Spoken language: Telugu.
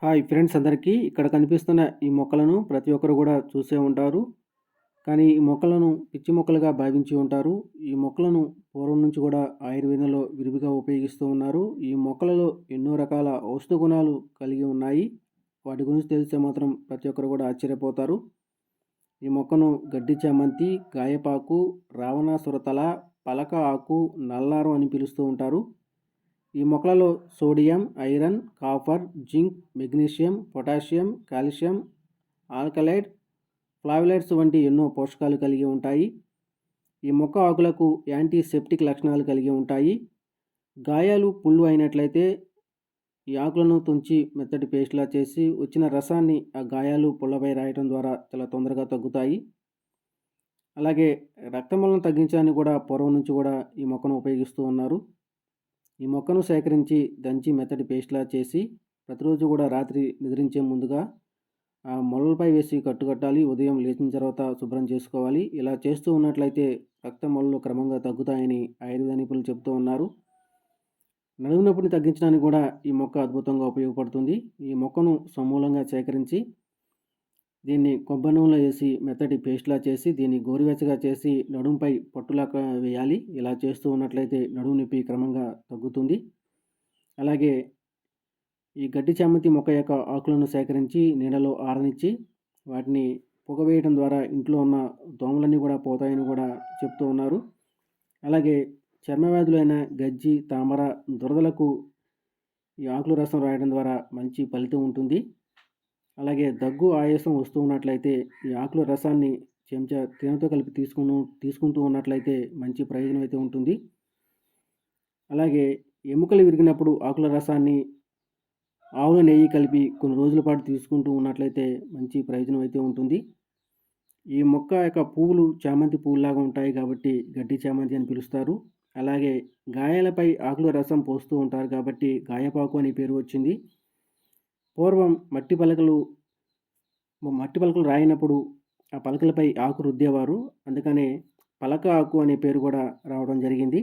హాయ్ ఫ్రెండ్స్ అందరికీ ఇక్కడ కనిపిస్తున్న ఈ మొక్కలను ప్రతి ఒక్కరు కూడా చూసే ఉంటారు. కానీ ఈ మొక్కలను పిచ్చి మొక్కలుగా భావించి ఉంటారు. ఈ మొక్కలను పూర్వం నుంచి కూడా ఆయుర్వేదంలో విరివిగా ఉపయోగిస్తూ ఉన్నారు. ఈ మొక్కలలో ఎన్నో రకాల ఔషధ గుణాలు కలిగి ఉన్నాయి. వాటి గురించి తెలిస్తే మాత్రం ప్రతి ఒక్కరు కూడా ఆశ్చర్యపోతారు. ఈ మొక్కను గడ్డి చామంతి గాయపాకు రావణాసురతల పలక ఆకు నల్లారం అని పిలుస్తూ ఉంటారు. ఈ మొక్కలలో sodium iron copper zinc magnesium potassium calcium alkaloid flavonoids వంటి ఎన్నో పోషకాలు కలిగి ఉంటాయి. ఈ మొక్క ఆకులకు యాంటీసెప్టిక్ లక్షణాలు కలిగి ఉంటాయి. గాయాలు పుళ్ళు అయినట్లయితే ఈ ఆకులను తుంచి మెత్తటి పేస్ట్లా చేసి వచ్చిన రసాన్ని ఆ గాయాలు పుల్లపై రాయటం ద్వారా చాలా తొందరగా తగ్గుతాయి. అలాగే రక్తమలను తగ్గించడానికి కూడా పూర్వం నుంచి కూడా ఈ మొక్కను ఉపయోగిస్తూ ఉన్నారు. ఈ మొక్కను సేకరించి దంచి మెత్తటి పేస్ట్లా చేసి ప్రతిరోజు కూడా రాత్రి నిద్రించే ముందుగా ఆ మొలలపై వేసి కట్టుకట్టాలి. ఉదయం లేచిన తర్వాత శుభ్రం చేసుకోవాలి. ఇలా చేస్తూ ఉన్నట్లయితే రక్త మొలలు క్రమంగా తగ్గుతాయని ఆయుర్వేద నిపుణులు చెబుతూ ఉన్నారు. నడుము నొప్పిని తగ్గించడానికి కూడా ఈ మొక్క అద్భుతంగా ఉపయోగపడుతుంది. ఈ మొక్కను సమూలంగా సేకరించి దీన్ని కొబ్బరి నూనెలో వేసి మెత్తటి పేస్ట్లా చేసి దీన్ని గోరువెచ్చగా చేసి నడుముపై పట్టులాగా వేయాలి. ఇలా చేస్తూ ఉన్నట్లయితే నడుము నొప్పి క్రమంగా తగ్గుతుంది. అలాగే ఈ గడ్డి చామంతి మొక్క యొక్క ఆకులను సేకరించి నీడలో ఆరనిచ్చి వాటిని పొగవేయడం ద్వారా ఇంట్లో ఉన్న దోమలన్నీ కూడా పోతాయని కూడా చెప్తూ ఉన్నారు. అలాగే చర్మవ్యాధులైన గజ్జి తామర దురదలకు ఈ ఆకుల రసం రాయడం ద్వారా మంచి ఫలితం ఉంటుంది. అలాగే దగ్గు ఆయాసం వస్తూ ఉన్నట్లయితే ఈ ఆకుల రసాన్ని చెంచా తేనెతో కలిపి తీసుకుని తీసుకుంటూ ఉన్నట్లయితే మంచి ప్రయోజనం అయితే ఉంటుంది. అలాగే ఎముకలు విరిగినప్పుడు ఆకుల రసాన్ని ఆవుల నెయ్యి కలిపి కొన్ని రోజుల పాటు తీసుకుంటూ ఉన్నట్లయితే మంచి ప్రయోజనం అయితే ఉంటుంది. ఈ మొక్క యొక్క పువ్వులు చామంతి పువ్వులాగా ఉంటాయి కాబట్టి గడ్డి చామంతి అని పిలుస్తారు. అలాగే గాయాలపై ఆకుల రసం పోస్తూ ఉంటారు కాబట్టి గాయపాకు అనే పేరు వచ్చింది. పూర్వం మట్టి పలకలు మట్టి పలకలు రాయినప్పుడు ఆ పలకలపై ఆకు రుద్దేవారు అందుకనే పలక ఆకు అనే పేరు కూడా రావడం జరిగింది.